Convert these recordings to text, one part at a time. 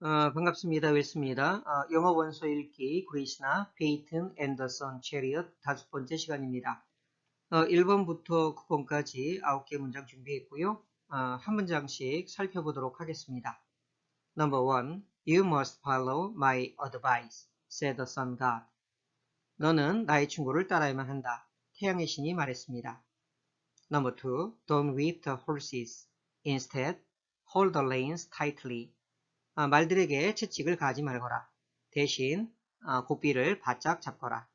어, 반갑습니다. 웨스입니다. 어, 영어 원서 읽기 그리스나 페이튼 앤더선 체리엇 다섯 번째 시간입니다. 어, 1번부터 9번까지 9개 문장 준비했고요. 어, 한 문장씩 살펴보도록 하겠습니다. Number 1. You must follow my advice, said the sun god. 너는 나의 충고를 따라야만 한다. 태양의 신이 말했습니다. Number 2. Don't whip the horses. Instead, hold the reins tightly. 아, 말들에게 채찍을 가지 말거라. 대신 아, 고삐를 바짝 잡거라.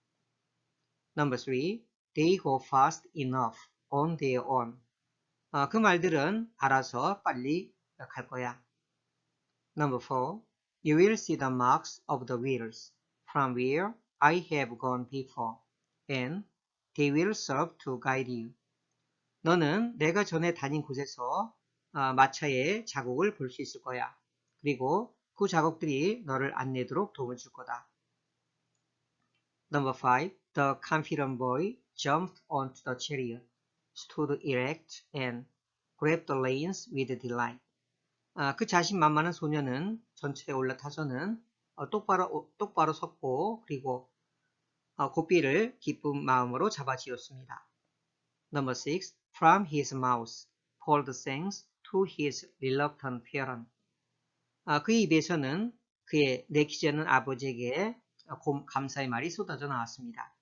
Number 3. They go fast enough on their own. 아, 그 말들은 알아서 빨리 갈 거야. Number 4. You will see the marks of the wheels from where I have gone before, and they will serve to guide you. 너는 내가 전에 다닌 곳에서 아, 마차의 자국을 볼 수 있을 거야. 그리고 그 자국들이 너를 안 내도록 도움을 줄 거다. Number 5. The confident boy jumped onto the chariot, stood erect, and grabbed the reins with delight. 아, 그 자신만만한 소녀는 전철에 올라타서는 어, 똑바로, 똑바로 섰고 그리고 어, 고삐를 기쁜 마음으로 잡아쥐었습니다. Number 6. From his mouth poured thanks to his reluctant parent. 아, 그 입에서는 그의 내키지 않는 아버지에게 감사의 말이 쏟아져 나왔습니다.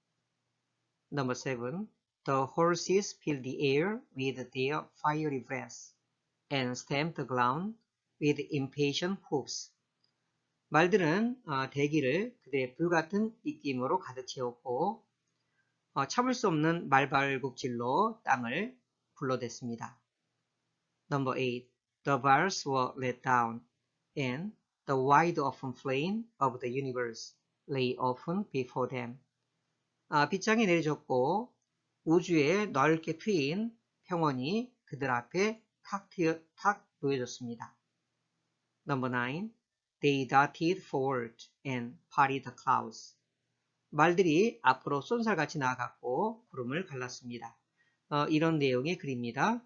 Number 7. The horses filled the air with their fiery breath and stamped the ground with impatient hoofs. 말들은 어, 대기를 그들의 불같은 입김으로 가득 채웠고 어, 참을 수 없는 말발굽질로 땅을 불러댔습니다. Number 8. The bars were let down and the wide open plain of the universe lay open before them. 아, 빗장이 내려졌고 우주에 넓게 트인 평원이 그들 앞에 탁, 트여, 탁 놓여졌습니다. Number 9. They darted forward and parted the clouds. 말들이 앞으로 쏜살같이 나아갔고 구름을 갈랐습니다. 어, 이런 내용의 글입니다.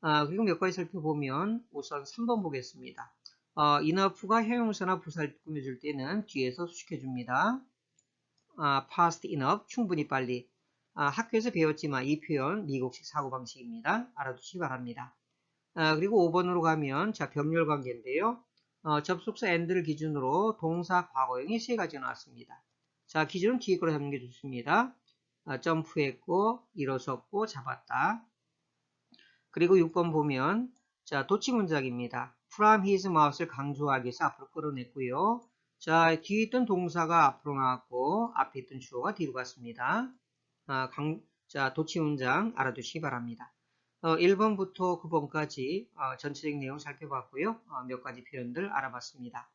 아, 그리고 몇 가지 살펴보면 우선 3번 보겠습니다. 어, enough가 형용사나 부사를 꾸며줄 때는 뒤에서 수식해줍니다. 아, past enough, 충분히 빨리. 아, 학교에서 배웠지만 이 표현 미국식 사고방식입니다. 알아두시기 바랍니다. 아, 그리고 5번으로 가면 자 병렬 관계인데요. 어, 접속사 and를 기준으로 동사 과거형이 세 가지가 나왔습니다. 자 기준은 뒤에 거로 잡는 게 좋습니다. 아, 점프했고 일어섰고 잡았다. 그리고 6번 보면 자 도치 문장입니다. From his mouth를 강조하기 위해서 앞으로 끌어냈고요. 자, 뒤에 있던 동사가 앞으로 나왔고 앞에 있던 주어가 뒤로 갔습니다. 아, 강, 자, 도치 문장 알아두시기 바랍니다. 어, 1번부터 9번까지 어, 전체적인 내용 살펴봤고요. 어, 몇 가지 표현들 알아봤습니다.